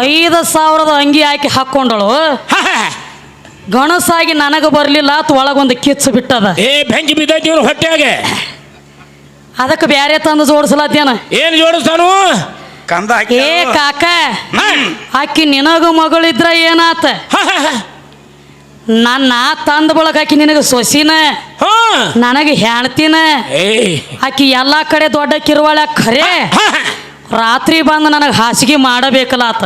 ಐದು ಸಾವಿರದ ಅಂಗಿ ಹಾಕಿ ಹಾಕ್ಕೊಂಡಳು. ಗಣಸಾಗಿ ನನಗೆ ಬರಲಿಲ್ಲ ಅತ್ ಒಳಗೊಂದು ಕಿಚ್ಚು ಬಿಟ್ಟದ. ಏ ಬೆಂಕಿ ಬಿದ್ದೈತಿ ಇವ್ರ ಹೊಟ್ಟೆಗೆ ಅದಕ್ಕೆ ಬ್ಯಾರೆ ತಂದು ಜೋಡಿಸ್ಲತ್ತೇನ? ಏನ್ ಜೋಡಿಸ್ತಾನು? ಕಂದ ಹಾಕಿ ಏ ಕಾಕ. ಆಕಿ ನಿನಗ ಮಗಳಿದ್ರ ಏನಾತ. ನನ್ನ ತಂದ ಬಳಕ ಆಕಿ ನಿನಗ ಸೊಸಿನ. ನನಗೆ ಹೆಣ್ತಿನ? ಏ. ಆಕಿ ಎಲ್ಲಾ ಕಡೆ ದೊಡ್ಡ ಕಿರುವಳ ಖರೆ. ರಾತ್ರಿ ಬಂದು ನನಗೆ ಹಾಸಿಗೆ ಮಾಡಬೇಕಲ್ಲ ಆತ.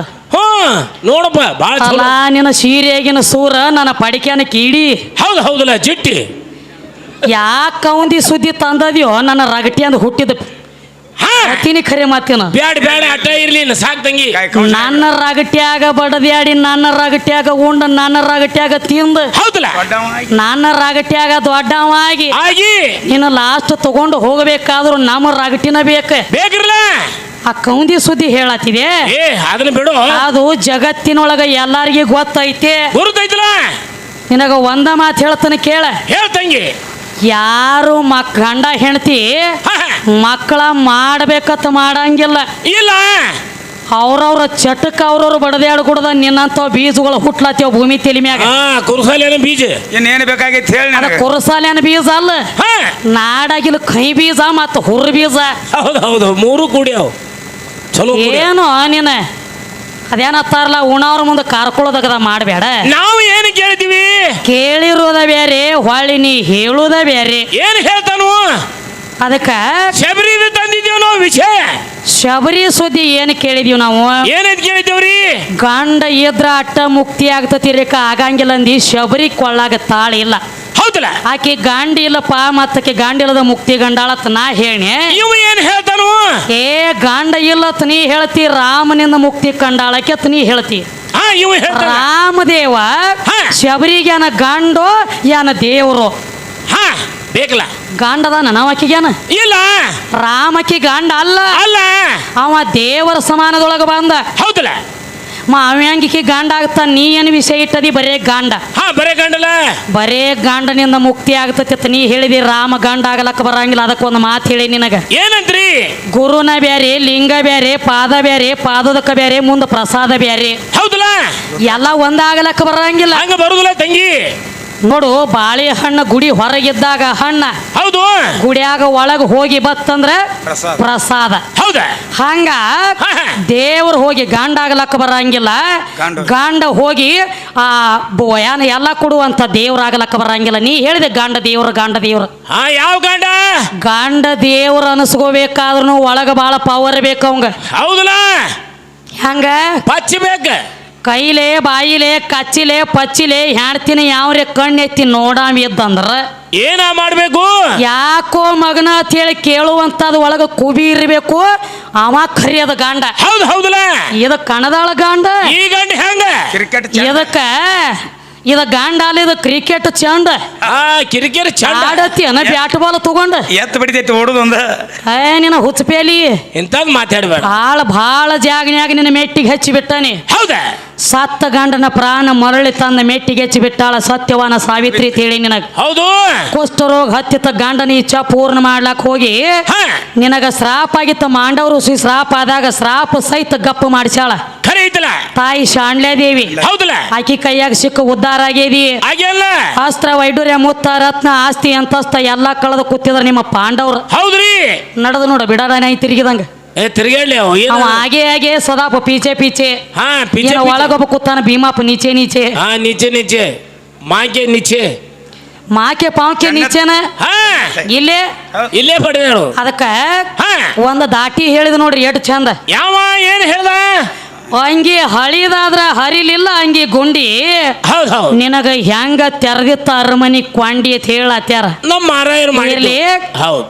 ನೋಡಪ್ಪ ಭಾಳ ಅಲ್ಲ ಚಲೋ ನಿನ್ನ ಸೀರೆಗಿನ ಸೂರ ನನ್ನ ಪಡಿಕೆನ ಕೀಡಿ. ಹೌದು ಹೌದಲ್ಲ ಜಿಟ್ಟಿ. ಯಾಕ ಅವಂದಿ ಸುದ್ದಿ ತಂದದ್ಯೋ ನನ್ನ ರಗಟಿ ಅಂದ ಹುಟ್ಟಿದ ಹಾ. ಅತಿನಿ ಖರೆ ಮಾತಿನ. ಬ್ಯಾಡ ಬ್ಯಾಡ ಅಟ್ಟ ಇರ್ಲಿ ಇನ್ನು ಸಾಕ್ ತಂಗಿ. ನನ್ನ ರಗಟ್ಯಾಗ ಬಡದ್ಯಾಡಿ ನನ್ನ ರಗಟ್ಯಾಗ ಉಂಡ ನನ್ನ ರಗಟ್ಯಾಗ ತಿಂದು. ಹೌದಲ್ಲ. ನನ್ನ ರಗಟ್ಯಾಗ ದೊಡ್ಡವಾಗಿ ಆಗಿ. ನಿನ್ನ ಲಾಸ್ಟ್ ತಗೊಂಡು ಹೋಗಬೇಕಾದ್ರೂ ನಮ್ಮ ರಗಟಿನ ಬೇಕ. ಬೇಕಿರ್ಲ ಆ ಕೌಂದಿ ಸುದ್ದಿ ಹೇಳತ್ತಿದೆ. ಏ ಅದನ್ನ ಬಿಡು. ಅದು ಜಗತ್ತಿನೊಳಗ ಎಲ್ಲಾರಿಗೆ ಗೊತ್ತೈತೆ. ಗುರುತೈತಲ್ಲ? ನಿನಗ ಒಂದ ಮಾತು ಹೇಳ್ತಾನೆ ಕೇಳ. ಹೇಳ್ತಂಗಿ ಯಾರು ಮಕ್ ಗಂಡ ಹೆಂಡತಿ. ಮಕ್ಕಳ ಮಾಡ್ಬೇಕತ್ತ ಮಾಡಂಗಿಲ್ಲ. ಇಲ್ಲ. ಅವ್ರವ್ರ ಚಟಕ್ ಅವ್ರವ್ರು ಬಡದ್ಯಾಡ ಕುಡ್ದ ನಿನ್ನಂತ ಬೀಜಗಳು ಹುಟ್ಲತ್ತೇವ ಭೂಮಿ ತೆಲಿ ಮ್ಯಾಗ. ಹಾ ಕುರುಸಾಲೇನ ಬೀಜ. ಇನ್ನೇನು ಬೇಕಾಗೈತಿ ಹೇಳಿ ಅದ ಬೀಜ ಅಲ್ಲ. ಹಾ. ನಾಡಾಗಿಲ್ಲ ಕೈ ಬೀಜ ಮತ್ತು ಹುರ್ ಬೀಜ. ಹೌದು ಹೌದು ಮೂರು ಕೂಡ್ಯಾವ ಚಲೋ ಏನೋ ನೀನ ಅದೇನತ್ತಾರಲ್ಲ ಉಣವ್ರ ಮುಂದೆ ಕಾರ್ಕೊಳ್ಳೋದಗದ ಮಾಡಬೇಡ ನಾವು ಏನು ಕೇಳ್ತೀವಿ ಕೇಳಿರೋದ ಬೇರೆ ಹೊಳ್ಳಿ ನೀ ಹೇಳೋದ ಬೇರೆ ಏನು ಹೇಳ್ತಾನು? ಅದಕ್ಕ ಶಬರಿದ ತಂದಿದ್ದೇವ ನಾವು ವಿಷಯ. ಶಬರಿ ಸುದ್ದಿ ಏನು ಕೇಳಿದೀವಿ ನಾವು? ಏನಂತ ಕೇಳಿದ್ದೇವ್ರಿ? ಗಂಡ ಇದ್ರ ಅಟ್ಟ ಮುಕ್ತಿ ಆಗ್ತತಿ ರೇಖ ಆಗಂಗಿಲ್ಲ ಅಂದಿ ಶಬರಿ ಕೊಳ್ಳಾಗ ತಾಳ ಇಲ್ಲ. ಹೌದಲ್ಲ? ಆಕೆ ಗಾಂಡಿ ಇಲ್ಲಪ್ಪ ಮತ್ತಕ್ಕೆ ಗಾಂಡಿ ಇಲ್ಲದ ಮುಕ್ತಿ ಗಂಡಾಳತ್ ನಾ ಹೇಳಿ ಇವ ಏನ್ ಹೇಳ್ತಾನು? ಏ ಗಾಂಡ ಇಲ್ಲತ್ ನೀ ಹೇಳ್ತಿ ರಾಮನಿಂದ ಮುಕ್ತಿ ಕಂಡಾಳಕ್ಕೆ ನೀ ಹೇಳ್ತಿ. ರಾಮದೇವ ಶಬರಿಗೆ ಏನ ಗಂಡು ಏನ ದೇವರು. ಹಾ ಬೇಕಲ್ಲ. ಇಲ್ಲ. ರಾಮಕಿ ಗಂಡ ಅಲ್ಲ. ಅಲ್ಲ. ಅವ ದೇವರ ಸಮಾನದೊಳಗ ಬಂದ. ಹೌದಲ್ಲ. ಮಾವ್ಯಾಂಗಿಕೆ ಗಂಡ ಆಗ್ತಾನ ನೀ ಏನು ವಿಷಯ ಇಟ್ಟದಿ? ಬರೇ ಗಾಂಡ. ಹಾ ಬರೇ ಗಾಂಡಲ. ಬರೇ ಗಾಂಡನಿಂದ ಮುಕ್ತಿ ಆಗ್ತತಿ ಅಂತ ನೀ ಹೇಳಿದಿ ರಾಮ ಗಂಡ ಆಗಲಕ್ಕ ಬರಂಗಿಲ್ಲ. ಅದಕ್ಕೆ ಒಂದು ಮಾತು ಹೇಳಿ ನಿನಗ. ಏನಂತ್ರಿ ಗುರುನ ಬ್ಯಾರೆ ಲಿಂಗ ಬ್ಯಾರೆ ಪಾದ ಬ್ಯಾರೆ ಪಾದದಕ್ಕ ಬ್ಯಾರೆ ಮುಂದೆ ಪ್ರಸಾದ ಬ್ಯಾರೆ. ಹೌದಲ್ಲ? ಎಲ್ಲ ಒಂದಾಗಲಕ್ಕ ಬರಂಗಿಲ್ಲ. ಹಂಗ ಬರುದಿಲ್ಲ ತಂಗಿ. ನೋಡು ಬಾಳೆಹಣ್ಣು ಗುಡಿ ಹೊರಗಿದ್ದಾಗ ಹಣ್ಣ ಹೌದು. ಗುಡಿಯಾಗ ಒಳಗ ಹೋಗಿ ಬತ್ತಂದ್ರ ಪ್ರಸಾದ. ಹೌದಾ? ಹಂಗ ಹಾ, ಹಾ. ದೇವ್ರು ಹೋಗಿ ಗಂಡ ಆಗ್ಲಕ್ಕ ಬರಂಗಿಲ್ಲ. ಗಂಡ. ಗಂಡ ಹೋಗಿ ಆ ಬೋಯಾನ ಎಲ್ಲ ಕೊಡುವಂತ ದೇವ್ರ ಆಗ್ಲಕ್ಕ ಬರಂಗಿಲ್ಲ. ನೀ ಹೇಳಿದೆ ಗಂಡ ದೇವ್ರ ಗಂಡ ದೇವ್ರ. ಹಾ ಯಾವ ಗಂಡ? ಗಾಂಡ ದೇವ್ರ ಅನಸ್ಕೋಬೇಕಾದ್ರೂ ಒಳಗ ಬಾಳ ಪವರ್ ಬೇಕು ಅವಂಗ. ಹೌದಲ್ಲ? ಹಂಗ? ಪಚ್ಚ ಬೇಕ? ಕೈಲೆ ಬಾಯಿಲೆ ಕಚ್ಚಿಲೆ ಪಚ್ಚಿಲೆ ಹೆಣ್ತಿನ ಯಾವ್ರೆ ಕಣ್ಣೆತ್ತಿ ನೋಡಾಮಿ ಇದ್ದಂದ್ರ ಏನ ಮಾಡಬೇಕು? ಯಾಕೋ ಮಗನ ಅಂತ ಹೇಳಿ ಕೇಳುವಂತದ ಒಳಗ ಕುಬಿ ಇರಬೇಕು ಅವ ಕರಿಯದ ಗಂಡ. ಹೌದು ಹೌದಲ್ಲ? ಇದ ಕಣದಾಳ ಗಂಡ. ಈ ಗಂಡ ಹೆಂಗ? ಕ್ರಿಕೆಟ್ ಇದಕ್ಕ ಇದ ಗಾಂಡ ಅಲ್ಲ ಇದು ಕ್ರಿಕೆಟ್ ಚಂಡ ಆ ಕಿರಿಕಿರಿ ಚಂಡ ಆಡತಿ ಅನ ಬ್ಯಾಟ್ ಬಾಲ್ ತಗೊಂಡ. ಎತ್ ಬಿಡಿದೈತಿ ಓಡುದೊಂದ ಏ ನಿನ್ನ ಹುಚ್ಚಪೇಲಿ ಇಂಥದ್ ಮಾತಾಡ್ಬೇಡ. ಭಾಳ ಭಾಳ ಜಾಗನ್ಯಾಗ ನಿನ್ನ ಮೆಟ್ಟಿಗೆ ಹಚ್ಚಿ ಬಿಟ್ಟಾನೆ ಹೌದಾ? ಸತ್ತ ಗಂಡನ ಪ್ರಾಣ ಮರಳಿ ತಂದ ಮೆಟ್ಟಿಗೆ ಹಚ್ಚಿ ಬಿಟ್ಟಾಳ ಸತ್ಯವಾನ ಸಾವಿತ್ರಿ ಅಂತ ಹೇಳಿ ನಿನಗ. ಹೌದು. ಕುಷ್ಠರೋಗ ಹತ್ತಿತ ಗಂಡನ ಇಚ್ಛಾ ಪೂರ್ಣ ಮಾಡ್ಲಾಕ್ ಹೋಗಿ ನಿನಗ ಶ್ರಾಪ ಆಗಿತ್ತ ಮಾಂಡವರು ಸಿ ಶ್ರಾಪ ಆದಾಗ ಶ್ರಾಪ ಸಹಿತ ಗಪ್ಪ ಮಾಡಿಸ್ಯಾಳ. ಖರೆ ಐತಲ್ಲ? ತಾಯಿ ಶಾಣ್ಲೆ ದೇವಿ ಹೌದಲ್ಲ? ಆಕಿ ಕೈಯಾಗ ಸಿಕ್ಕ ಉದ್ಧಾರ ಆಗೇದಿ ಅಸ್ತ್ರ ವೈಡೂರ್ಯ ಮುತ್ತ ರತ್ನ ಆಸ್ತಿ ಅಂತಸ್ತ ಎಲ್ಲಾ ಕಳೆದು ಕೂತಿದ್ರ ನಿಮ್ಮ ಪಾಂಡವ್ರು. ಹೌದ್ರಿ. ನಡೆದು ನೋಡ ಬಿಡಾಡನೆ ತಿರುಗಿದಂಗ. ಏ ತಿರ್ಗಾಡ್ಲಿ ಅವ ಏನ ಆಗೇ ಹಾಗೆ ಹಾಗೆ ಸದಾಪ ಪೀಚೆ ಪೀಚೆ. ಹಾ ಪಿಚ್ಚೆ ಏನ ಒಳಗೊಬ್ಬ ಕೂತಾನ ಭೀಮಾಪ ನೀಚೆ ನೀಚೆ. ಹಾ ನಿಚೆ ನಿಚೆ. ಮಾಕೆ ನಿಚೆ. ಮಾಕೆ ಪಾಕೆ ನೀಚೆನ? ಹಾ. ಇಲ್ಲೇ? ಇಲ್ಲೇ ಪಡೆದೇಳು ಅದಕ್ಕ ಹಾ. ಒಂದ್ ದಾಟಿ ಹೇಳಿದ ನೋಡ್ರಿ ಎಷ್ಟು ಚಂದ. ಯಾವ ಏನ್ ಹೇಳ್ದ? ಅಂಗಿ ಹಳಿದಾದ್ರ ಹರಿಲಿಲ್ಲ ಅಂಗಿ ಗುಂಡಿ. ಹೌದ್ ಹೌದ್. ನಿನಗ ಹೆಂಗ ತೆರೆದಿತ್ತ ಅರಮನಿ ಕ್ವಾಂಡಿ ಅಂತ ಹೇಳತ್ಯಾರ. ನಮ್ಮ ಮಾರಾಯರು ಮಾಡಿರ್ಲಿ ಹೌದ್.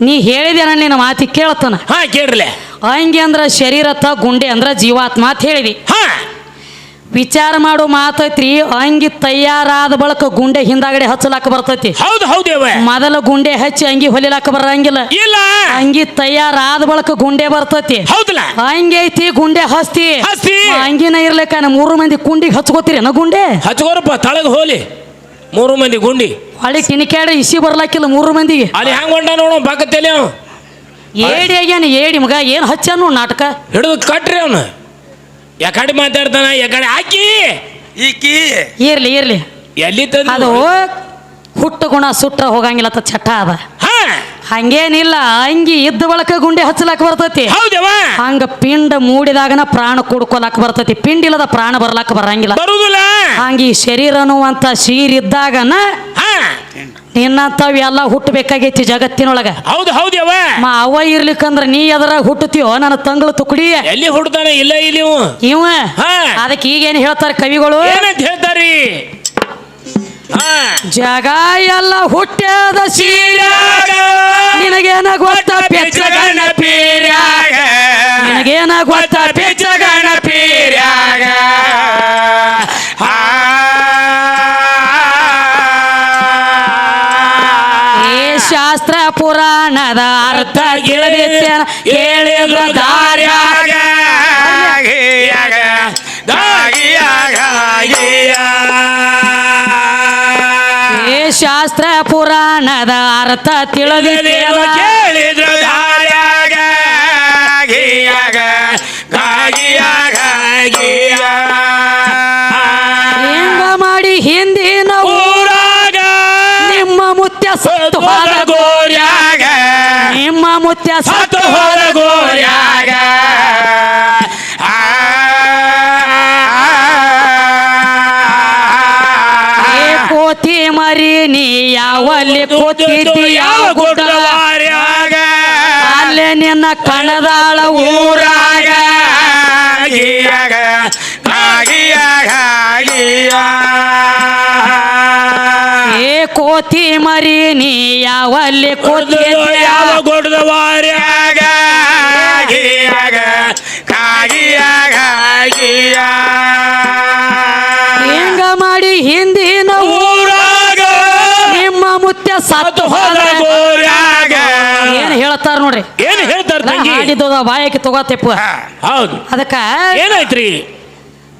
ನೀ ಹೇಳಿದೇನ ನಿನ್ನ ಮಾತಿ ಕೇಳ್ತಾನ? ಹಾ ಕೇಳ್ರಲೆ. ಅಂಗಿ ಅಂದ್ರ ಶರೀರತ್ತ ಗುಂಡೆ ಅಂದ್ರ ಜೀವಾತ್ಮ ಅಂತ ಹೇಳಿದಿ. ಹಾ. ವಿಚಾರ ಮಾಡೋ ಮಾತೈತ್ರಿ ಅಂಗಿ ತಯಾರಾದ ಬಳಕ ಗುಂಡೆ ಹಿಂದಾಗಡೆ ಹಚ್ಚಲಾಕ ಬರ್ತೈತಿ. ಹೌದು ಹೌದೇವ ಮೊದಲ ಗುಂಡೆ ಹಚ್ಚಿ ಅಂಗಿ ಹೊಲಿಲಾಕ ಬರಂಗಿಲ್ಲ. ಇಲ್ಲ. ಅಂಗಿ ತಯಾರಾದ ಬಳಕ ಗುಂಡೆ ಬರ್ತೈತಿ. ಹೌದಲ್ಲ. ಅಂಗಿ ಐತಿ ಗುಂಡೆ ಹಸ್ತಿ. ಹಸ್ತಿ. ಅಂಗಿನ ಇರ್ಲಿಕ್ಕ ಮೂರು ಮಂದಿ ಕುಂಡಿಗೆ ಹಚ್ಕೋತೀರಿ ಗುಂಡೆ? ಹಚ್ಕೋರಪ್ಪ ತಳಗ ಹೋಲಿ. ಮೂರು ಮಂದಿ ಗುಂಡಿ. ಹೊಳಿ ಟಿನಿಕ್ಯಾಡ ಇಸಿ ಬರ್ಲಾಕಿಲ್ಲ ಮೂರು ಮಂದಿಗೆ. ಅಲ್ಲಿ ಹೆಂಗ್ ಹೊಂಡ ನೋಡು ಬಾಕತ್ತೇಲಿ ಅವ. ಏಡಿ ಆಗ್ಯಾನ ಏಡಿ ಮಗ ಏನು ಹಚ್ಚಾನು ನಾಟಕ. ಹಿಡಿದು ಕಟ್ರಿ ಅವನು. ಯಾಕಡೆ ಮಾತಾಡ್ತಾನ ಯಾಕಡೆ ಹಾಕಿ. ಈಕಿ. ಇರ್ಲಿ ಇರ್ಲಿ. ಎಲ್ಲಿ ತಂದು ಅದು ಹುಟ್ಟು ಗುಣ ಸುಟ್ಟ ಹೋಗಂಗಿಲ್ಲ ಅಂತ ಚಟ ಅದ. ಹಾ. ಹಂಗೇನಿಲ್ಲ ಅಂಗಿ ಇದ್ದ ಬಳಕ ಗುಂಡಿ ಹಚ್ಚಲಾಕ ಬರ್ತೈತಿ. ಹೌದವ. ಹಂಗ ಪಿಂಡ ಮೂಡಿದಾಗನ ಪ್ರಾಣ ಕುಡ್ಕೊಲಾಕ ಬರ್ತೈತಿ. ಪಿಂಡ ಇಲ್ಲದ ಪ್ರಾಣ ಬರ್ಲಾಕ ಬರಂಗಿಲ್ಲ. ಬರುದಿಲ್ಲ. ಹಂಗ ಈ ಶರೀರ ಅನ್ನುವಂತ ಶೀರಿದ್ದಾಗನ ಹಾ ತಾವ್ ಎಲ್ಲ ಹುಟ್ಟಬೇಕಾಗೈತಿ ಜಗತ್ತಿನೊಳಗ. ಹೌದು ಹೌದವ ಮಾ ಅವ ಇರ್ಲಿಕ್ಕಂದ್ರ ನೀ ಎದರಾಗ ಹುಟ್ಟುತ್ತೀಯೋ ನನ್ನ ತಂಗಳು ತುಕಡಿ. ಎಲ್ಲಿ ಹುಡ್ತಾನೆ ಇಲ್ಲ ಇಲ್ಲಿ ಇವು. ಅದಕ್ಕೆ ಈಗೇನು ಹೇಳ್ತಾರೆ ಕವಿಗಳು? ಏನಂತ ಹೇಳ್ತಾರಿ? ಜಗ ಎಲ್ಲ ಹುಟ್ಟ್ಯದ ಸೀರ್ಯಾಗ ನಿನಗೇನ ಗೊತ್ತ ಪೆಚ್ಚಗನ ಪೀರ್ಯಾಗ. ನಿನಗೇನ ಗೊತ್ತ ಬೆಚ್ಚಗನ ಪೀರ್ಯಾಗ. ಶಾಸ್ತ್ರ ಪುರಾಣದ ಅರ್ಥ ಗಿಳದಿತ್ತೇನ ಕೇಳಿದ್ರ ದಾರ್ಯಾಗ. ಏ ಶಾಸ್ತ್ರ ಪುರಾಣದ ಅರ್ಥ ತಿಳಿದ ಕೇಳಿದ್ರು ದಾರ್ಯಾಗ, ಗಿಯಾಗ, ಗಾಗಿಯಾಗ, ಗಿಯ. ಹೆಂಗ ಮಾಡಿ ಹಿಂದಿನ ಮುತ್ಯ ಸತ್ತು ಹೋದ ಗೋರ್ಯಾಗ ಕೋತಿ ಮರಿ ನೀ ಯಾವಲ್ಲಿ ಕೂತಿದ್ದು ಯಾವ ಗುಡ್ಡ ಗುಡ್ಡವಾರ್ಯಾಗ ಅಲ್ಲೇ ನಿನ್ನ ಕಣದಾಳ ಊರಾಗ ಕೋತಿ ಮರಿ ನೀ ಯಾವಲ್ಲಿ ಯಾವ ಗೊಡ್ದ ಗಿಯಾಗ ಗಿಯ. ಮಾಡಿ ಹಿಂದಿನ ಊರಾಗ ನಿಮ್ಮ ಮುತ್ಯ ಸತ್ತು ಹೋದ ಗೋರ್ಯಾಗ ಏನ್ ಹೇಳ್ತಾರ ನೋಡ್ರಿ? ಏನ್ ಹೇಳ್ತಾರ ತಂಗಿ? ಹಾಡಿದ ಬಾಯಕ್ಕೆ ತಗೋತೆಪ್ಪ. ಹೌದು. ಅದಕ್ಕ ಏನಾಯ್ತ್ರಿ?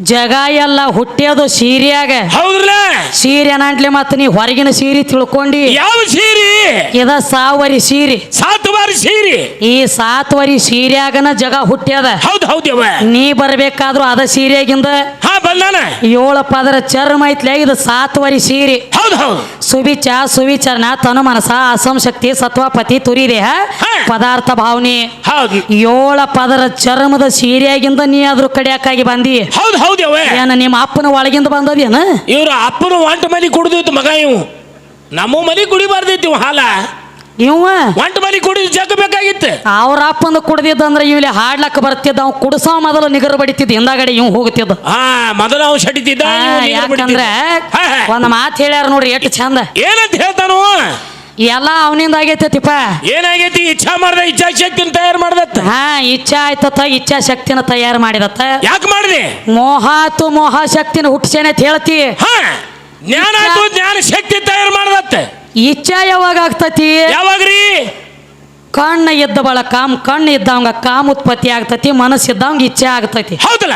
ಜಗ ಎಲ್ಲ ಹುಟ್ಟೋದು ಸೀರಿಯಾಗ. ಹೌದ್ರಲ್ಲ? ಸೀರೆ ಅನಾಂಟ್ಲೆ ಮತ್ತ ನೀ ಹೊರಗಿನ ಸೀರೆ ತಿಳ್ಕೊಂಡಿ. ಯಾವ ಸೀರಿ? ಇದ ಸಾವರಿ ಸೀರೆ. ಸಾತು ಸೀರೆ. ಈ ಸಾತ್ವರಿ ಸೀರೆಯಾಗನ ಜಗ ಹುಟ್ಟ್ಯದ. ಹೌದು ಹೌದು ನೀ ಬರ್ಬೇಕಾದ್ರೂ ಅದ ಬಂದಾನ ಏಳು ಪದರ ಚರ್ಮ ಐತ್ಲೆ ಇದು ಸಾತ್ವರಿ ಸೀರೆ. ಹೌದು ಹೌದು. ಸುವಿಚ ಸುವಿಚರಣ ತನು ಮನಸ ಅಸಂ ಶಕ್ತಿ ಸತ್ವಪತಿ ತುರಿ ದೇಹ ಹಾ. ಪದಾರ್ಥ ಭಾವನೆ. ಹೌದು. ಏಳ ಪದರ ಚರ್ಮದ ಸೀರೆಯಾಗಿಂದ ನೀ ಅದ್ರ ಕಡಿಯಕ್ಕಾಗಿ ಬಂದಿ. ಹೌದು ಹೌದವ ಏನ ನಿಮ್ಮ ಅಪ್ಪನ ಒಳಗಿಂದ ಬಂದದೇನ ಇವ್ರ ಅಪ್ಪನ ಒಂಟ ಮಲಿ ಕುಡ್ದಿತ್ತು ಮಗ ಇವು. ನಮ್ಮ ಮಲಿ ಕುಡಿಬಾರ್ದಿತ್ತು ಇವ್ ಹಾಲ. ಇವ? ಒಂಟ ಮಲಿ ಕುಡಿದು ಜಗ್ ಬೇಕಾಗಿತ್ತು. ಅವ್ರ ಅಪ್ಪನ ಕುಡ್ದಿದ್ದಂದ್ರ ಇಲ್ಲಿ ಹಾಡ್ಲಕ್ಕ ಬರ್ತಿದ್ದ ಅವ್ ಕುಡ್ಸೋ ಮೊದಲು ನಿಗರ್ ಬಡಿತಿದ್ದ ಹಿಂದಾಗಡೆ ಇವ್ ಹೋಗ್ತಿದ್ದ. ಹಾ ಮೊದಲ ಅವ್ ಶಟಿತಿದ್ದ ಯಾಕಂದ್ರ. ಒಂದ್ ಮಾತು ಹೇಳ್ಯಾರ ನೋಡ್ರಿ ಎಷ್ಟು ಚಂದ. ಏನಂತ ಹೇಳ್ತಾನು ಎಲ್ಲ ಅವನಿಂದ ಆಗೈತತಿಪ್ಪ ಏನಾಗೈತಿ? ಇಚ್ಛಾ ಮಾಡ್ದ ಇಚ್ಛಾ ಶಕ್ತಿನ ತಯಾರು ಮಾಡ್ದತ್ತ? ಹಾ ಇಚ್ಛಾ ಆಯ್ತತ್ತ ಇಚ್ಛಾ ಶಕ್ತಿನ ತಯಾರು ಮಾಡಿದತ್ತ. ಯಾಕೆ ಮಾಡಿದೆ? ಮೋಹಾತು ಮೋಹ ಶಕ್ತಿನ ಹುಟ್ಟಿಸೇನೆ ಅಂತ ಹೇಳ್ತಿ. ಹಾ ಜ್ಞಾನ ಆಯ್ತು ಜ್ಞಾನ ಶಕ್ತಿ ತಯಾರು ಮಾಡ್ದತ್ತ. ಇಚ್ಛಾ ಯಾವಾಗ ಆಗ್ತತಿ? ಯಾವಾಗ್ರಿ? ಕಣ್ಣ ಇದ್ದ ಬಳ ಕಾಮ್ ಕಣ್ಣು ಇದ್ದವಂಗ ಕಾಮ್ ಉತ್ಪತ್ತಿ ಆಗ್ತತಿ ಮನಸ್ಸು ಇದ್ದವಂಗ ಇಚ್ಛೆ ಆಗ್ತತಿ. ಹೌದಲ್ಲ?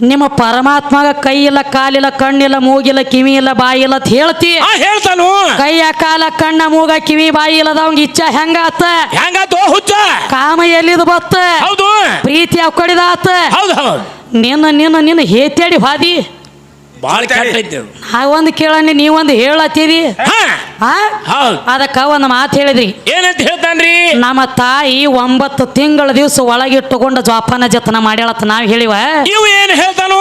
ನಿಮ್ಮ ಪರಮಾತ್ಮಗ ಕೈ ಇಲ್ಲ ಕಾಲಿಲ್ಲ ಕಣ್ಣಿಲ್ಲ ಮೂಗಿಲ್ಲ ಕಿವಿ ಇಲ್ಲ ಬಾಯಿ ಇಲ್ಲ ಅಂತ ಹೇಳ್ತಿ. ಆ ಹೇಳ್ತಾನು. ಕೈಯ ಕಾಲ ಕಣ್ಣ ಮೂಗ ಕಿವಿ ಬಾಯಿ ಇಲ್ಲದ ಇಲ್ಲದವಂಗ ಇಚ್ಛಾ ಹೆಂಗಾತ? ಹೆಂಗಾತು ಹುಚ್ಚ. ಕಾಮ ಎಲ್ಲಿದ ಬತ್ತ? ಹೌದು. ಪ್ರೀತಿ ಅವ್ ಕಡಿದಾತ ಹೌದು ಹೌದು. ನಿನ್ನ ನಿನ್ನ ನಿನ್ನ ಹೇತ್ಯಾಡಿ ಹಾದಿ. ಭಾಳ ಕೆಟ್ಟ ಐತಿ ಅದು. ನಾ ಒಂದು ಕೇಳಣ್ಣಿ ನೀವೊಂದು ಹೇಳತ್ತೀರಿ? ಹಾ. ಆ ಹೌದು. ಅದಕ್ಕ ಒಂದು ಮಾತು ಹೇಳಿದ್ರಿ. ಏನಂತ ಹೇಳ್ತಾನ್ರಿ? ನಮ್ಮ ತಾಯಿ ಒಂಬತ್ತು ತಿಂಗಳ ದಿವಸ ಒಳಗಿಟ್ಟುಕೊಂಡು ಜೋಪಾನ ಜತನ ಮಾಡ್ಯಾಳತ್ತ ನಾವ್ ಹೇಳಿವ. ಇವು ಏನ್ ಹೇಳ್ತಾನು?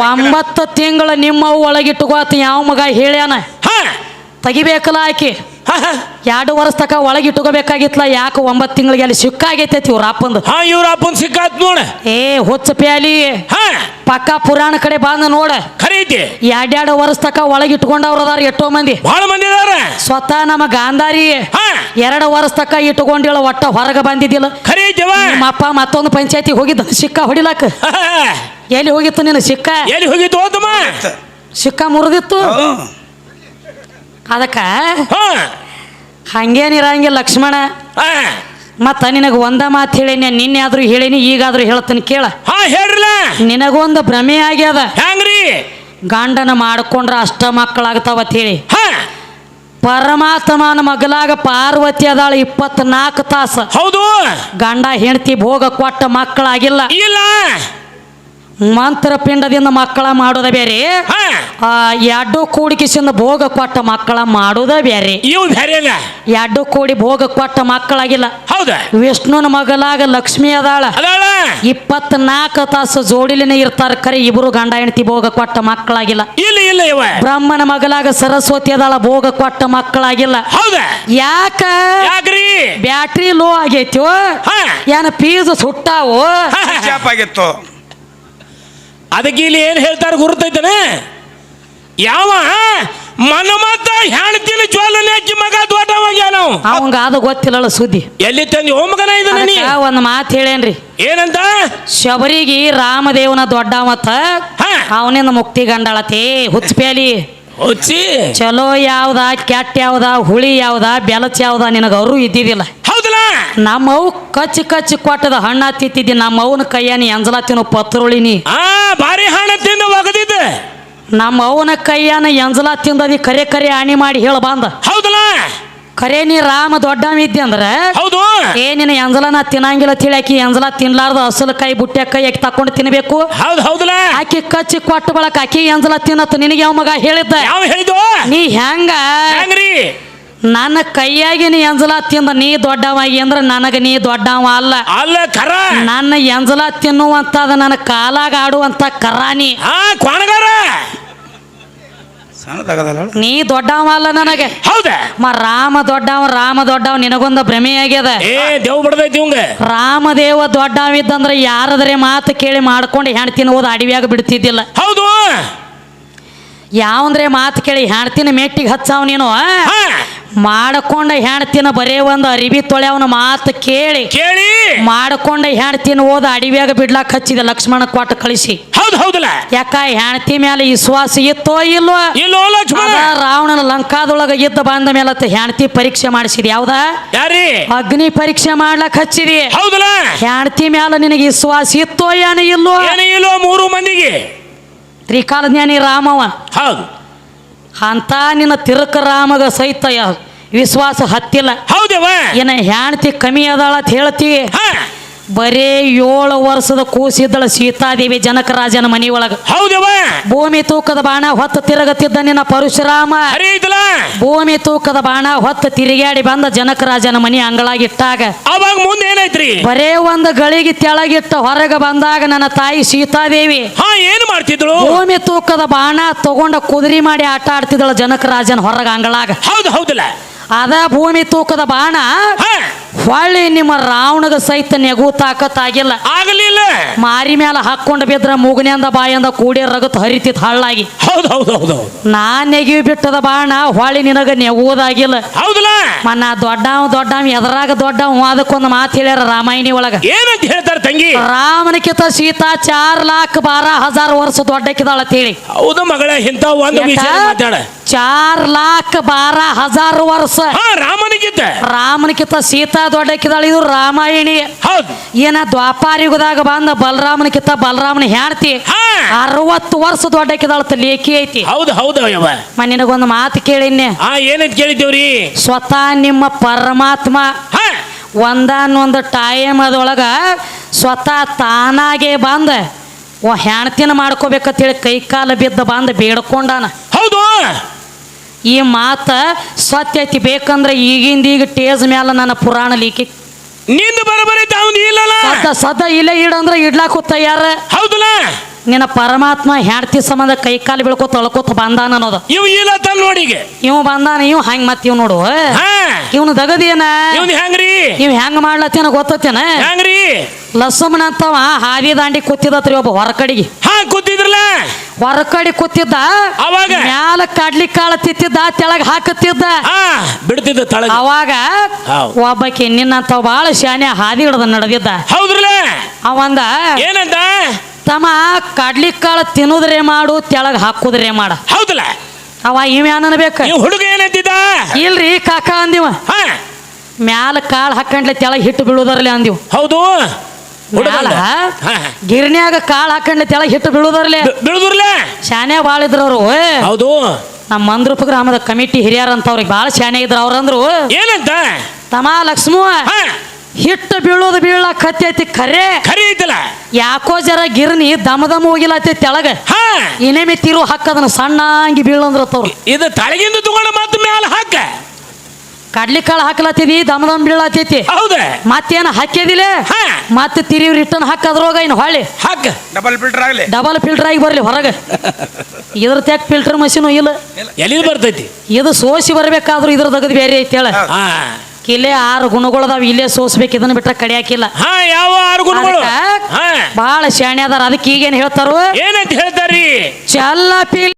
ಒಂಬತ್ತು ತಿಂಗಳ ನಿಮ್ಮ ಒಳಗಿಟ್ಟುಕೋತ ಯಾವ ಮಗ ಹೇಳ್ಯಾನ? ಹಾ. ತೆಗಿಬೇಕಲ್ಲ ಆಕಿ. ಹಾ, ಹಾ. ಎರಡು ವರ್ಷ ತಕ ಒಳಗಿಟ್ಟುಕೋಬೇಕಾಗಿತ್ತಲ್ಲ ಯಾಕೆ ಒಂಬತ್ತು ತಿಂಗಳಿಗೆ ಅಲ್ಲಿ ಸಿಕ್ಕಾಗೈತೈತಿ ಇವ್ರ ಅಪ್ಪಂದು? ಹಾ ಇವ್ರ ಅಪ್ಪನ್ ಸಿಕ್ಕಾತ್ ನೋಡ. ಏ ಹುಚ್ಚ ಪ್ಯಾಲಿ. ಹಾ. ಪಕ್ಕ ಪುರಾಣ ಕಡೆ ಬಂದ ನೋಡ. ಖರೀದಿ. ಐತಿ ಎರಡೆರಡು ವರ್ಷ ತಕ ಒಳಗಿಟ್ಕೊಂಡವ್ರ ಅದಾರ ಎಷ್ಟೋ ಮಂದಿ. ಬಹಳ ಮಂದಿ ಅದಾರ. ಸ್ವತಃ ನಮ್ಮ ಗಾಂಧಾರಿ ಹಾ. ಎರಡು ವರ್ಷ ತಕ ಇಟ್ಕೊಂಡಿಲ್ಲ ಒಟ್ಟ ಹೊರಗೆ ಬಂದಿದ್ದಿಲ್ಲ. ಖರೀದಿ ನಿಮ್ಮ ಅಪ್ಪ ಮತ್ತೊಂದು ಪಂಚಾಯತಿ ಹೋಗಿದ್ದ ಸಿಕ್ಕ ಹೊಡಿಲಕ್ಕ. ಎಲ್ಲಿ ಹೋಗಿತ್ತು ನಿನ್ನ ಸಿಕ್ಕ? ಎಲ್ಲಿ ಹೋಗಿತ್ತು ಹೋತಮ್ಮ ಸಿಕ್ಕ ಮುರಿದಿತ್ತು. ಅದಕ್ಕ ಹಾ. ಹಂಗೇನಿರಂಗಿಲ್ಲ ಲಕ್ಷ್ಮಣ. ಹಾ. ಮತ್ತ ನಿನಗೆ ಒಂದ ಮಾತು ಹೇಳಿನಿ ನಿನ್ನೆ ಆದ್ರೂ ಹೇಳಿನಿ ಈಗಾದ್ರೂ ಹೇಳ್ತೀನಿ ಕೇಳ. ಹಾ ಹೇಳ್ರಲ್ಲ ನಿನಗೊಂದು ಭ್ರಮೆ ಆಗ್ಯದ. ಹೆಂಗ್ರಿ ಗಂಡನ ಮಾಡ್ಕೊಂಡ್ರ ಅಷ್ಟ ಮಕ್ಕಳಾಗ್ತಾವ ಅಂತ ಹೇಳಿ. ಪರಮಾತ್ಮನ ಮಗಲಾಗ ಪಾರ್ವತಿ ಅದಾಳ ಇಪ್ಪತ್ನಾಲ್ಕು ತಾಸ. ಹೌದು. ಗಂಡ ಹೆಂಡತಿ ಭೋಗ ಕೊಟ್ಟ ಮಕ್ಕಳಾಗಿಲ್ಲ. ಇಲ್ಲ. ಮಂತ್ರ ಪಿಂಡದಿಂದ ಮಕ್ಕಳ ಮಾಡೋದ ಬೇರೆ. ಎರಡು ಆ ಎಡ್ಡು ಕೂಡಿಕಿಸಿಂದ ಭೋಗ ಕೊಟ್ಟ ಮಕ್ಕಳ ಮಾಡೋದ ಬೇರೆ. ಇವು ಎಡ್ಡು ಕೂಡಿ ಭೋಗ ಕೊಟ್ಟ ಮಕ್ಕಳಾಗಿಲ್ಲ. ಹೌದ? ವಿಷ್ಣುನ ಮಗಲಾಗ ಲಕ್ಷ್ಮಿ ಅದಾಳ. ಅದಾಳ? ಇಪ್ಪತ್ನಾಲ್ಕು ತಾಸು ಜೋಡಿಲಿನ ಇರ್ತಾರ ಕರೆ ಇಬ್ರು ಗಂಡ ಹೆಂಡತಿ ಭೋಗ ಕೊಟ್ಟ ಮಕ್ಕಳಾಗಿಲ್ಲ. ಇಲ್ಲ ಇಲ್ಲ ಇವ. ಬ್ರಹ್ಮನ ಮಗಲಾಗ ಸರಸ್ವತಿ ಅದಾಳ ಭೋಗ ಕೊಟ್ಟ ಮಕ್ಕಳಾಗಿಲ್ಲ. ಹೌದ? ಯಾಕ? ಯಾಕ್ರಿ? ಬ್ಯಾಟ್ರಿ ಲೋ ಆಗೈತಿ? ಹಾ. ಏನ ಪೀಸ್ ಸುಟ್ಟಾವು? ಅದಕ್ಕೆ ಇಲ್ಲಿ ಏನು ಹೇಳ್ತಾರ ಗುರುತೈತೇನೆ? ಯಾವ ಮನ್ಮತ್ತ ಹೆಣ್ತಿನ ಜ್ವಾಲನೆ ಹಾಕಿ ಮಗ ದೊಡ್ಡವಾಗ ನಾವು ಅವಂಗ ಅದು ಗೊತ್ತಿಲ್ಲಲ್ಲ ಸುದ್ದಿ. ಎಲ್ಲಿ ತಂದಿ ಓ ಮಗನ ಇದನ್ನ ನೀ? ಒಂದು ಒಂದ್ ಮಾತು ಹೇಳೇನ್ರಿ. ಏನಂತ? ಶಬರಿಗೆ ರಾಮದೇವನ ದೊಡ್ಡ ಮತ್ತ ಅವನಿಂದ ಮುಕ್ತಿ ಗಂಡಳತಿ. ಹುಚ್ಚಪ್ಯಾಲಿ ಹುಚ್ಚಿ. ಚಲೋ ಯಾವ್ದ ಕೆಟ್ಟ ಯಾವ್ದ ಹುಳಿ ಯಾವ್ದ ಬೆಲಚ್ ಯಾವ್ದ ನಿನಗ ಅವರು ಇದ್ದಿದ್ದಿಲ್ಲ. ಹೌದಲ್ಲ ನಮ್ಮವ್ ಕಚ್ಚಿ ಕಚ್ಚಿ ಕೊಟ್ಟದ ಹಣ್ಣ ತಿತ್ತಿದ್ದಿ ನಮ್ಮವನ ಕೈಯಾನಿ ತಿನ್ನು ಪತ್ರುಳಿನಿ ಆ ಭಾರಿ ಹಣ ತಿಂದು ಒಗದಿದ್ದ. ನಮ್ಮ ಅವನ ಕೈಯಾನ ಎಂಜಲ ತಿಂದದಿ ಕರೆ ಕರೆ ಆಣಿ ಮಾಡಿ ಹೇಳ ಬಂದ. ಹೌದಲ್ಲ? ಕರೆ ನೀ ರಾಮ ದೊಡ್ಡವ ಇದ್ದೆ ಅಂದ್ರೆ? ಹೌದು. ಏ ನಿನ್ನ ಎಂಜಲ ನಾ ತಿನ್ನಂಗಿಲ್ಲ ತಿಳಿ ಆಕಿ ಎಂಜಲ ತಿನ್ಲಾರ್ದ ಅಸಲು ಕೈ ಬುಟ್ಟ್ಯ ಕೈ ಆಕಿ ತಕೊಂಡು ತಿನ್ಬೇಕು. ಹೌದು ಹೌದಲ್ಲ? ಆಕಿ ಕಚ್ಚಿ ಕೊಟ್ಟ ಬಳಕ ಆಕಿ ಎಂಜಲ ತಿನ್ನತ್ತ ನಿನಗೆ ಯಾವ ಮಗ ಹೇಳಿದ್ದ? ಯಾವ ಹೇಳಿದ್ದು ನೀ ಹೆಂಗ? ಹೆಂಗ್ರಿ? ನನ್ನ ಕೈಯಾಗಿ ನೀ ಎಂಜಲ ತಿಂದ ನೀ ದೊಡ್ಡವ ಅಂದ್ರೆ ನನಗ ನೀ ದೊಡ್ಡವ ಅಲ್ಲ. ಅಲ್ಲ ಕರ. ನನ್ನ ಎಂಜಲ ತಿನ್ನುವಂತದ ನನ್ನ ಕಾಲಾಗ ಆಡುವಂತ ಕರಾನಿ ನೀ. ದೊಡ್ಡವ ಅಲ್ಲ ನನಗೆ. ಹೌದಾ? ಮ ರಾಮ ದೊಡ್ಡವ ರಾಮ ದೊಡ್ಡವ ನಿನಗೊಂದು ಭ್ರಮೆ ಆಗ್ಯದ. ಏ ದೊಡ್ಡವ ಇದ್ದಂದ್ರೆ ರಾಮದೇವ ಯಾರದ್ರೆ ಮಾತು ಕೇಳಿ ಮಾಡ್ಕೊಂಡು ಹೆಣ್ತಿನ ತಿನ್ನುವುದು ಅಡವಿಯಾಗ ಬಿಡ್ತಿದ್ದಿಲ್ಲ. ಹೌದು. ಯಾವಂದ್ರೆ ಮಾತು ಕೇಳಿ ಹೆಣ್ತಿನ ಮೆಟ್ಟಿಗೆ ಹಚ್ಚಾವ್ ನೀನು ಮಾಡಕೊಂಡ ಹೆಣ್ತಿನ ಬರೇ ಒಂದು ಅರಿವಿ ತೊಳೆಯವನ ಮಾತು ಕೇಳಿ. ಕೇಳಿ. ಮಾಡ್ಕೊಂಡ ಹೆಣ್ತಿನ ಓದ ಅಡವಿಯಾಗ ಬಿಡ್ಲಾಕ್ ಹಚ್ಚಿದ ಲಕ್ಷ್ಮಣ ಕೊಟ್ಟು ಕಳಿಸಿ. ಹೌದು ಹೌದಲ್ಲ? ಯಾಕ ಹೆಣ್ತಿ ಮೇಲೆ ವಿಶ್ವಾಸ ಇತ್ತೋ ಇಲ್ವೋ ಇಲ್ಲೋ ಲಕ್ಷ್ಮಣ? ರಾವಣನ ಲಂಕಾದೊಳಗ ಇದ್ದ ಬಂದ ಮೇಲೆ ಹೆಣ್ತಿ ಪರೀಕ್ಷೆ ಮಾಡಿಸಿದ ಯಾವ್ದ? ಯಾರಿ? ಅಗ್ನಿ ಪರೀಕ್ಷೆ ಮಾಡ್ಲಕ್ ಹಚ್ಚಿದಿ. ಹೌದಲ್ಲ? ಹೆಣ್ತಿ ಮ್ಯಾಲ ನಿನಗೆ ವಿಶ್ವಾಸ ಇತ್ತೋ ಏನ ಇಲ್ವೋ ಇಲ್ಲೋ ಮೂರು ಮಂದಿಗೆ? ತ್ರಿಕಾಲಜ್ಞಾನಿ ರಾಮವ. ಹೌದು. ಅಂತ ನಿನ್ನ ತಿರುಕ ರಾಮಗ ಸಹಿತ ಯ- ವಿಶ್ವಾಸ ಹತ್ತಿಲ್ಲ. ಹೌದೇವ ಏನ ಹೆಣ್ತಿ ಕಮ್ಮಿ ಅದಾಳ ಅಂತ ಹೇಳ್ತಿ. ಬರೇ ಏಳು ವರ್ಷದ ಕೂಸಿದ್ದಳ ಸೀತಾದೇವಿ ಜನಕರಾಜನ ಮನಿಯೊಳಗ. ಹೌದೇವ ಭೂಮಿ ತೂಕದ ಬಾಣ ಹೊತ್ತು ತಿರುಗತ್ತಿದ್ದ ನಿನ್ನ ಪರಶುರಾಮ. ಭೂಮಿ ತೂಕದ ಬಾಣ ಹೊತ್ತು ತಿರುಗಾಡಿ ಬಂದ ಜನಕರಾಜನ ಮನಿ ಅಂಗಳಾಗಿಟ್ಟಾಗ. ಅವಾಗ ಮುಂದೆ ಏನಾಯ್ತ್ರಿ ಬರೇ ಒಂದು ಗಳಿಗೆ ತೆಳಗಿಟ್ಟ ಹೊರಗೆ ಬಂದಾಗ ನನ್ನ ತಾಯಿ ಸೀತಾದೇವಿ. ಏನ್ ಮಾಡ್ತಿದ್ರು ಭೂಮಿ ತೂಕದ ಬಾಣ ತಗೊಂಡ ಕುದುರಿ ಮಾಡಿ ಆಟ ಆಡ್ತಿದ್ದಳ ಜನಕರಾಜನ ಹೊರಗ ಅಂಗಳಾಗ. ಹೌದು ಹೌದಲ್ಲ. ಅದ ಭೂಮಿ ತೂಕದ ಬಾಣ ಹೊಳ್ಳಿ ನಿಮ್ಮ ರಾವಣಗ ಸಹಿತ ನೆಗು ತಾಕತ್ತಾಗಿಲ್ಲ ಆಗಲಿಲ್ಲ ಮಾರಿ ಮೇಲೆ ಹಾಕೊಂಡ್ ಬಿದ್ರ ಮುಗನೆಯಿಂದ ಬಾಯಿಂದ ಕೂಡಿ ರಗತ್ ಹರಿತಿತ್ ಹಳ್ಳಾಗಿ ಹೌದು ಹೌದು ನಾನ್ ನೆಗಿ ಬಿಟ್ಟದ ಬಾಣ ಹೊಳ್ಳಿ ನಿನಗ ನೆಗುವುದಾಗಿಲ್ಲ. ಹೌದಲ್ಲ? ಮನ್ನ ದೊಡ್ಡವ ದೊಡ್ಡವ ಎದರಾಗ ದೊಡ್ಡವ ಅದಕ್ಕೊಂದು ಮಾತು ಹೇಳ್ಯಾರ ರಾಮಾಯಣಿ ಒಳಗ. ಏನಂತ ಹೇಳ್ತಾರೆ ತಂಗಿ? ರಾಮನಕಿತ ಸೀತಾ ಚಾರ್ ಲಾಕ್ ಬಾರ ಹಜಾರ್ ವರ್ಷ ದೊಡ್ಡಕ್ಕಿದಾಳ ಅಂತೇಳಿ ಹೌದು ಮಗಳ ಇಂತ ಒಂದು ವಿಷಯ ಮಾತಾಡ. ಚಾರ್ ಲಾಕ್ ಬಾರ ಹಜಾರ್ ವರ್ಷ ಹಾ ರಾಮನಿಗಿತ್ತ ರಾಮನಕಿತ ಸೀತಾ ದೊಡ್ಡಕ್ಕಿದಾಳ ಇದು ರಾಮಾಯಣಿ. ಹೌದು. ದ್ವಾಪಾರ ಯುಗದಾಗ ಬಂದ ಬಲರಾಮನಕಿತ ಬಲರಾಮನ ಹೆಂಡತಿ. ಹಾ. ಅರವತ್ತು ವರ್ಷ ದೊಡ್ಡಕ್ಕಿದಾಳ ಲೇಖಿ ಐತಿ. ಹೌದು ಹೌದು ಯವ್ವ ಮ ನಿನಗೊಂದು ಮಾತು ಕೇಳಿನ್ನೆ ಏನಂತ ಕೇಳಿದ್ದೇವ್ರಿ? ಸ್ವತಃ ನಿಮ್ಮ ಪರಮಾತ್ಮ ಹಾ. ಒಂದಾನೊಂದು ಟೈಮ್ ಅದೊಳಗ ಸ್ವತಃ ತಾನಾಗೆ ಬಂದ ಓ ಹೆಣ್ತಿನ ಮಾಡ್ಕೋಬೇಕಂತೇಳಿ ಕೈ ಕಾಲ ಬಿದ್ದ ಬಂದ ಬೇಡ್ಕೊಂಡಾನ. ಹೌದು. ಈ ಮಾತ ಸತ್ಯ ಐತಿ. ಬೇಕಂದ್ರೆ ಈಗಿಂದ ಈಗ ಟೇಜ್ ಮ್ಯಾಲ ನನ್ನ ಪುರಾಣ ಲೀಕಿ. ನಿಂದು ಬರಬರಿ ಅವ್ನು ಇಲ್ಲಲ್ಲ. ಸದ ಸದ ಇಲ್ಲೇ ಇಡಂದ್ರೆ ಇಡ್ಲಾಕು ತಯಾರ. ಹೌದಲ್ಲ? ನಿನ್ನ ಪರಮಾತ್ಮ ಹೆಂಡತಿ ಸಂಬಂಧ ಕೈ ಕಾಲು ಬೀಳ್ಕೊತ ಅಳ್ಕೊತ ಬಂದಾನ ಅನ್ನೋದು. ಇವ್ ಇಲ್ಲ ನೋಡಿ ನೋಡಿಗೆ ಇವ್ ಬಂದಾನ ಇವ್ ಹಂಗ್ ಮತ್ ಇವ್ ನೋಡು. ಇವನು ದಗದಿಯನ? ಇವನು ಹೆಂಗ್ರಿ ಇವ್ ಹೆಂಗ್ ಮಾಡ್ಲತ್ತೇನ ಗೊತ್ತತ್ತೇನ? ಹೆಂಗ್ರಿ ಲಸಮ್ಮನ ಅಂತವ ಹಾದಿ ದಾಂಡಿ ಕೂತಿದತ್ರಿ ಒಬ್ಬ ಹೊರಕಡಿಗೆ. ಹಾ ಕೂತಿದ್ರಲ್ಲ? ಹೊರಕಡಿ ಕೂತಿದ್ದ ಅವಾಗ? ಮ್ಯಾಲ ಕಡ್ಲಿ ಕಾಳ ತಿತ್ತಿದ್ದ ತೆಳಗ್ ಹಾಕತ್ತಿದ್ದ. ಹಾ ಬಿಡ್ತಿದ್ದ ತಳಗ. ಅವಾಗ ಹೌದ್. ಒಬ್ಬಾಕಿ ನಿನ್ನಂತವ ಬಾಳ ಶಾನೆ ಹಾದಿ ಹಿಡ್ದ ನಡೆದಿದ್ದ. ಹೌದ್ರಲ್ಲ? ಅವಂದ ಏನಂತ? ತಮ್ಮ ಕಡ್ಲಿ ಕಾಳ ತಿನ್ನುದ್ರೆ ಮಾಡು ತೆಳಗ್ ಹಾಕುದ್ರೆ ಮಾಡ. ಹೌದಲ್ಲ? ಅವ ಇವ್ಯಾನ ಬೇಕು? ಅನ್ಬೇಕ ನೀವು ಹುಡುಗ ಏನಂತಿದ್ದ ಇಲ್ರಿ ಕಾಕ ಅಂದಿವ. ಹಾ. ಮ್ಯಾಲ ಕಾಳು ಹಾಕೊಂಡ್ಲೆ ತೆಳಗ್ ಹಿಟ್ಟು ಬೀಳುದರ್ಲಿ ಅಂದಿವ್. ಹೌದು? ಮ್ಯಾಲ? ಗಿರ್ನ್ಯಾಗ ಕಾಳು ಹಾಕೊಂಡ್ಲೆ ತೆಳಗ್ ಹಿಟ್ಟು ಬೀಳುದರ್ಲೆ. ಬಿಡುದ್ರಲ್ಲ ಶಾನೆ ಭಾಳ ಇದ್ರು ಅವರು ಹೌದು. ನಮ್ಮ ಮಂದ್ರೂಪ ಗ್ರಾಮದ ಕಮಿಟಿ ಹಿರಿಯರ್ ಅಂತ ಅವ್ರಿಗೆ ಭಾಳ ಶಾನೆ ಇದ್ರು ಅವ್ರಂದ್ರು ಏನಂತ? ತಮಾ ಲಕ್ಷ್ಮವ. ಹಾ. ಹಿಟ್ಟು ಬೀಳೋದು ಬೀಳಕ್ ಹತ್ತೈತಿ ಖರೆ. ಖರೀ ಐತಲ್ಲ. ಯಾಕೋ ಜರ ಗಿರ್ನಿ ದಮ ದಮ ಹೋಗಿಲತ್ತೈತಿ ತೆಳಗ. ಹಾ. ಇನೇಮಿ ತಿರು ಹಾಕದನ್ನ ಸಣ್ಣಂಗಿ ಬೀಳಂದ್ರ ತವ್ರು ಇದು ತಳಗಿಂದ ತಗೊಂಡು ಮತ್ತೆ ಮ್ಯಾಲ ಹಾಕ. ಕಡ್ಲಿ ಕಾಳು ಹಾಕ್ಲತ್ತಿದಿ ದಮ ದಮ್ ಬೀಳತ್ತೈತಿ ಹೌದ. ಮತ್ತೇನ ಹಾಕಿದಿಲ್ಲ ಹಾ. ಮತ್ತೆ ತಿರಿವ್ ರಿಟರ್ನ್ ಹಾಕದ್ರೋಗ ಇನ್ನು ಹೊಳ್ಳಿ. ಹಾಕ. ಡಬಲ್ ಫಿಲ್ಟರ್ ಆಗಲಿ. ಡಬಲ್ ಫಿಲ್ಟರ್ ಆಗಿ ಬರ್ಲಿ ಹೊರಗೆ. ಇದ್ರ ತ್ಯಾಕ್ ಫಿಲ್ಟರ್ ಮಷೀನು ಇಲ್ಲ. ಎಲ್ಲಿ ಬರ್ತೈತಿ? ಇದು ಸೋಸಿ ಬರ್ಬೇಕಾದ್ರೂ ಇದ್ರ ತೆಗೆದು ಬೇರೆ ಐತಿ ಹೇಳ. ಹಾ. ಇಲ್ಲೇ ಆರು ಗುಣಗಳದಾವ ಇಲ್ಲೇ ಸೋಸ್ಬೇಕು ಇದನ್ನ ಬಿಟ್ರೆ ಕಡಿಯಾಕಿಲ್ಲ. ಹಾ ಯಾವ ಆರು ಗುಣಗಳು? ಅದಕ್ಕ ಹಾ. ಬಹಳ ಶಾಣೆ ಅದಾರ ಅದಕ್ಕೆ ಈಗೇನ್ ಹೇಳ್ತಾರು? ಏನಂತ ಹೇಳ್ತಾರ್ರಿ? ಚಲ್ಲ ಪಿಲ್